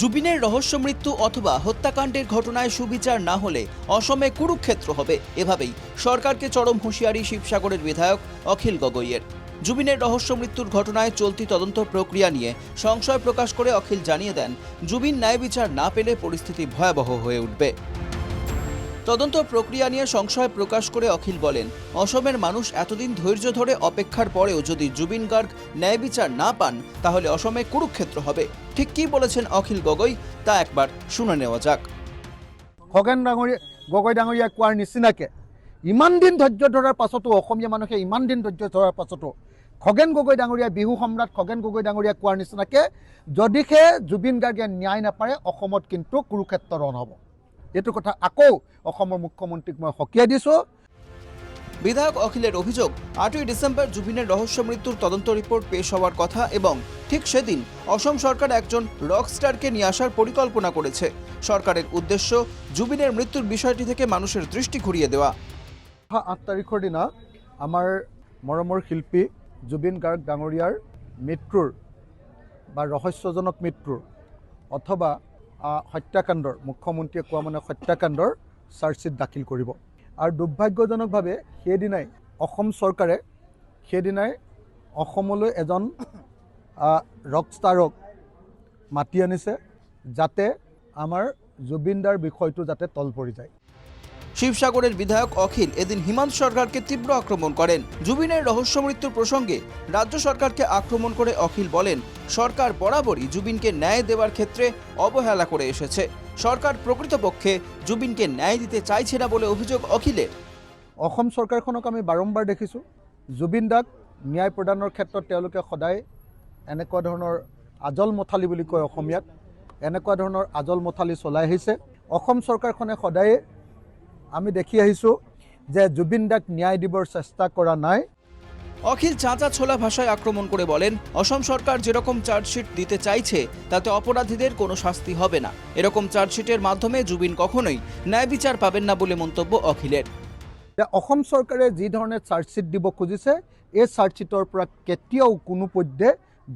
জুবিনের রহস্য মৃত্যু অথবা হত্যাকাণ্ডের ঘটনায় সুবিচার না হলে অসমে কুরুক্ষেত্র হবে। এভাবেই সরকারকে চরম হুঁশিয়ারি শিবসাগরের বিধায়ক অখিল গগৈয়ের। জুবিনের রহস্য মৃত্যুর ঘটনায় চলতি তদন্ত প্রক্রিয়া নিয়ে সংশয় প্রকাশ করে অখিল জানিয়ে দেন, জুবিন ন্যায় বিচার না পেলে পরিস্থিতি ভয়াবহ হয়ে উঠবে। তদন্ত প্রক্রিয়া নিয়ে সংশয় প্রকাশ করে অখিল বলেন, অসমের মানুষ এতদিন ধৈর্য ধরে অপেক্ষার পরেও যদি জুবিন গার্গ ন্যায় বিচার না পান, তাহলে অসমে কুরুক্ষেত্র হবে। ঠিক কি বলেছেন অখিল গগৈ, তা একবার শুনে নেওয়া যাক। খগেন ডাঙৰীয়া গগৈ ডাঙৰীয়াই কোৱাৰ নিচিনাকৈ, ইমান দিন ধৈৰ্য ধৰাৰ পাছতো, অসমীয়া মানুহে ইমান দিন ধৈৰ্য ধৰাৰ পাছতো, খগেন গগৈ ডাঙৰীয়াই, বিহু সম্ৰাট খগেন গগৈ ডাঙৰীয়াই কোৱাৰ নিচিনাকৈ, যদিহে জুবিন গাৰ্গে ন্যায় নাপাৰে অসমত কিন্তু কুৰুক্ষেত্ৰ ৰণ হ'ব। এইটো কথা আকৌ অসমৰ মুখ্যমন্ত্ৰীক মই সকীয়াই দিছোঁ। বিধায়ক অখিলের অভিযোগ আটই ডিসেম্বর জুবিনের রহস্য মৃত্যুর তদন্ত রিপোর্ট পেশ হওয়ার কথা এবং ঠিক সেদিন অসম সরকার একজন রকস্টারকে নিয়ে আসার পরিকল্পনা করেছে সরকারের উদ্দেশ্য জুবিনের মৃত্যুর বিষয়টি থেকে মানুষের দৃষ্টি ঘুরিয়ে দেওয়া। অহা আঠ তাৰিখৰ দিনা আমাৰ মৰমৰ শিল্পী জুবিন গাৰ্গ ডাঙৰীয়াৰ মৃত্যুৰ বা ৰহস্যজনক মৃত্যুৰ অথবা হত্যাকাণ্ডৰ মুখ্যমন্ত্ৰীয়ে কোৱা মানে হত্যাকাণ্ডৰ চাৰ্জশ্বীট দাখিল কৰিব। আৰু দুৰ্ভাগ্যজনকভাৱে সেইদিনাই অসম চৰকাৰে সেইদিনাই অসমলৈ এজন ৰকষ্টাৰক মাতি আনিছে যাতে আমাৰ জুবিনদাৰ বিষয়টো যাতে তল পৰি যায়। শিবসাগরের বিধায়ক অখিল এদিন হিমন্ত সরকারকে তীব্র আক্রমণ করেন। জুবিনের রহস্য মৃত্যুর প্রসঙ্গে রাজ্য সরকারকে আক্রমণ করে অখিল বলেন, সরকার বরাবরই জুবিনকে ন্যায় দেওয়ার ক্ষেত্রে অবহেলা করে এসেছে। সরকার প্রকৃতপক্ষে জুবিনকে ন্যায় দিতে চাইছে না বলে অভিযোগ অখিলের। অসম চৰকাৰখনক আমি বাৰম্বাৰ দেখিছোঁ। জুবিন দাক ন্যায় প্ৰদানৰ ক্ষেত্ৰত তেওঁলোকে সদায় এনেকুৱা ধৰণৰ আজল মথালি বুলি কয় অসমীয়াত। এনেকুৱা ধৰণৰ আজল মথালি চলাই আহিছে। অসম চৰকাৰখনে সদায়ে আমি দেখি আহিছোঁ যে জুবিন দাক ন্যায় দিবৰ চেষ্টা কৰা নাই। অখিল চাঁচা ছোলা ভাষায় আক্রমণ করে বলেন অসম সরকার যেরকম চার্জশিট দিতে চাইছে তাতে অপরাধীদের কোনো শাস্তি হবে না। এরকম চার্জশিটের মাধ্যমে জুবিন কখনোই ন্যায় বিচার পাবেন না বলে মন্তব্য অখিলের। অসম চৰকাৰে যি ধৰণে চাৰ্জশ্বীট দিব খুজিছে এই চাৰ্জশ্বীটৰ পৰা কেতিয়াও কোনো পধ্যে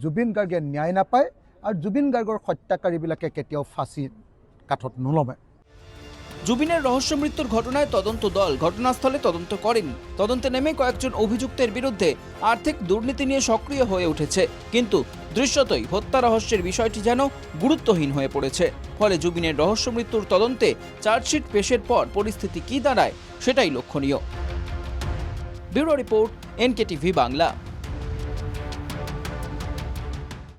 জুবিন গাৰ্গে ন্যায় নাপায় আৰু জুবিন গাৰ্গৰ হত্যাকাৰীবিলাকে কেতিয়াও ফাঁচী কাঠত নলমে। জুবিনের রহস্য মৃত্যুর ঘটনায় তদন্ত দল ঘটনাস্থলে তদন্ত করেন। তদন্তে নেমে কয়েকজন অভিযুক্তের বিরুদ্ধে আর্থিক দুর্নীতি নিয়ে সক্রিয় হয়ে উঠেছে। কিন্তু দৃশ্যতই হত্যা রহস্যের বিষয়টি যেন গুরুত্বহীন হয়ে পড়েছে। ফলে জুবিনের রহস্য মৃত্যুর তদন্তে চার্জশিট পেশের পর পরিস্থিতি কী দাঁড়ায়, সেটাই লক্ষণীয়। Bureau report, NKTV Bangla.